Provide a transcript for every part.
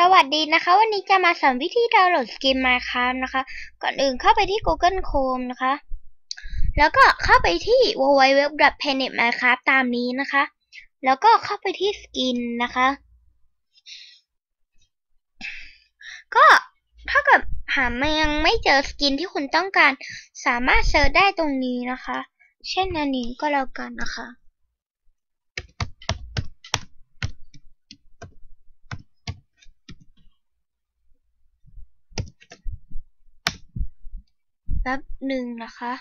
สวัสดีนะคะ วันนี้จะมาสอนวิธีดาวน์โหลดสกิน Minecraft นะคะ ก่อนอื่นเข้าไปที่ Google Chrome นะคะ แล้วก็เข้าไปที่ www.planetminecraft ตามนี้นะคะ แล้วก็เข้าไปที่สกินนะคะ ก็ถ้าเกิดหามายังไม่เจอสกินที่คุณต้องการ สามารถเซิร์ชได้ตรงนี้นะคะ เช่นอันนี้ก็แล้วกันนะคะ ป๊บหนึ่งนะคะ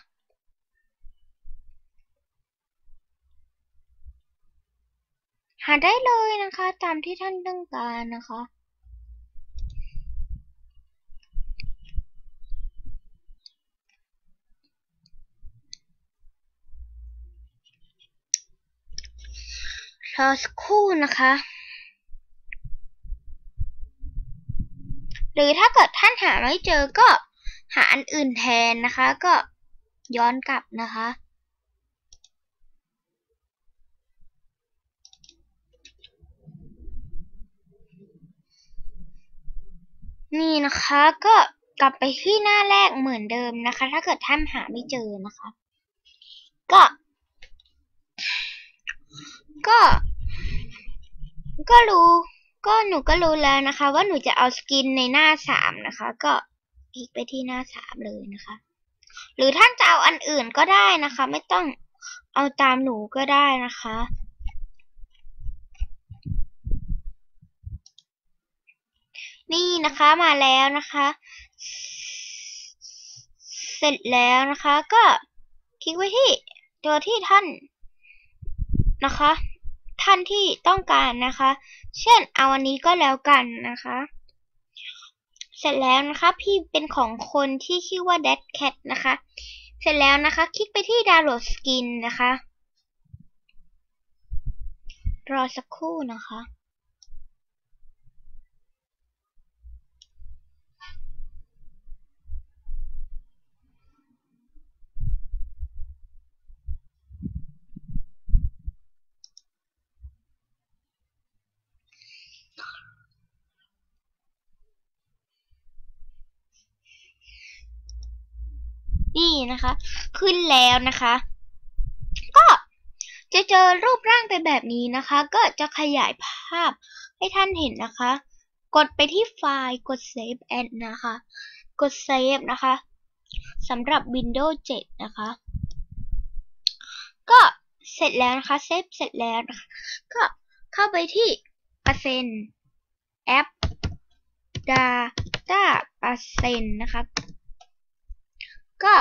หาได้เลยนะคะ ตามที่ท่านต้องการนะคะรอสักครู่นะคะ หรือถ้าเกิดท่านหาไม่เจอก็ หาอันอื่นแทนนะคะ ก็ย้อนกลับนะคะ นี่นะคะก็กลับไปที่หน้าแรกเหมือนเดิมนะคะ ถ้าเกิดท่านหาไม่เจอนะคะ ก็ ก็ ก็รู้ ก็หนูก็รู้แล้วนะคะ ว่าหนูจะเอาสกินในหน้าสามนะคะ ก็ คลิกไปที่หน้าสามเลยนะคะ หรือท่านจะเอาอันอื่นก็ได้นะคะ ไม่ต้องเอาตามหนูก็ได้นะคะนี่นะคะมาแล้วนะคะ เสร็จแล้วนะคะ ก็คลิกไว้ที่ตัวที่ท่านนะคะ ท่านที่ต้องการนะคะ เช่นเอาอันนี้ก็แล้วกันนะคะ เสร็จแล้วนะคะพี่เป็นของคนที่ชื่อว่า Dead Cat นะคะ เสร็จแล้วนะคะ คลิกไปที่ดาวน์โหลดสกินนะคะ รอสักครู่นะคะ นี่นะคะ ขึ้นแล้วนะคะ ก็จะเจอรูปร่างเป็นแบบนี้นะคะ ก็จะขยายภาพให้ท่านเห็นนะคะ กดไปที่ไฟล์กด save as นะคะ กด save นะคะสำหรับ Windows 7 นะคะ ก็เสร็จแล้วนะคะ เซฟเสร็จแล้วนะคะ ก็เข้าไปที่เปอร์เซ็นต์แอป data เปอร์เซ็นต์นะคะ ก็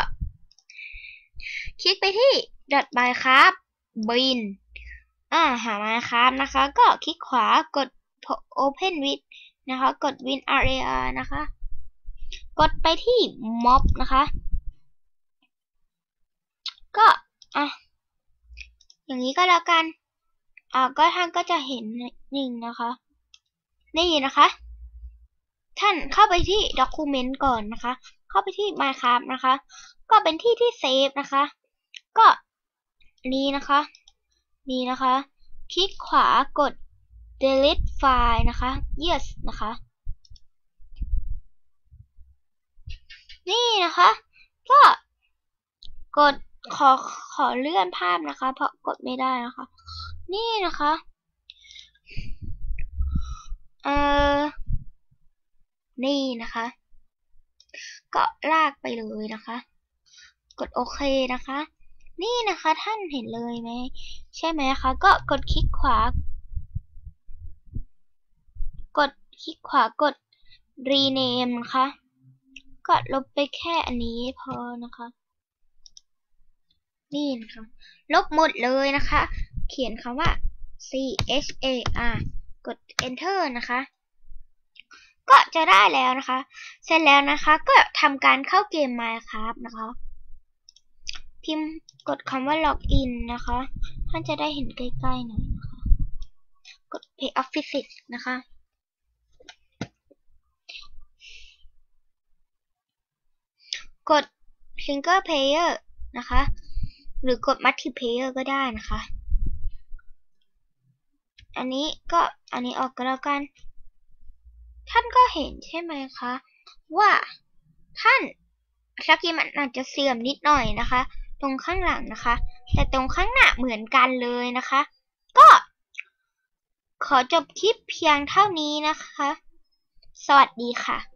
คลิกไปที่ dot by ครับ bin อ่าหามาครับนะคะ ก็คลิกขวากด open with นะคะ กด win area นะคะ กดไปที่ mob นะคะ ก็อะอย่างนี้ก็แล้วกัน อ่าก็ท่านก็จะเห็นหนึ่งนะคะ นี่นะคะ ท่านเข้าไปที่ document ก่อนนะคะ เข้าไปที่ Minecraft นะคะ ก็เป็นที่ที่เซฟนะคะ ก็นี้นะคะ นี่นะคะ คลิกขวากด delete file นะคะ yes นะคะ นี่นะคะ ก็กดขอขอเลื่อนภาพนะคะ เพราะกดไม่ได้นะคะ นี่นะคะเอ่อนี่นะคะ ก็ลากไปเลยนะคะ กดโอเคนะคะ นี่นะคะท่านเห็นเลยไหมใช่ไหมคะก็กดคลิกขวา กดคลิกขวากด rename นะคะก็ลบไปแค่อันนี้พอนะคะ นี่นะคะ ลบหมดเลยนะคะ เขียนคำว่า C H A R กด enter นะคะ จะได้แล้วนะคะ เสร็จแล้วนะคะ ก็ทำการเข้าเกม Minecraft นะคะ พิมพ์กดคำว่า login นะคะ ท่านจะได้เห็นใกล้ๆหน่อยนะคะ กด pay office นะคะ กด single player นะคะ หรือกด multiplayer ก็ได้นะคะ อันนี้ก็อันนี้ออกก็แล้วกัน เห็นใช่ไหมคะ ว่าท่านสกิมันอาจจะเสื่อมนิดหน่อยนะคะ ตรงข้างหลังนะคะ แต่ตรงข้างหน้าเหมือนกันเลยนะคะ ก็ ขอจบคลิปเพียงเท่านี้นะคะ สวัสดีค่ะ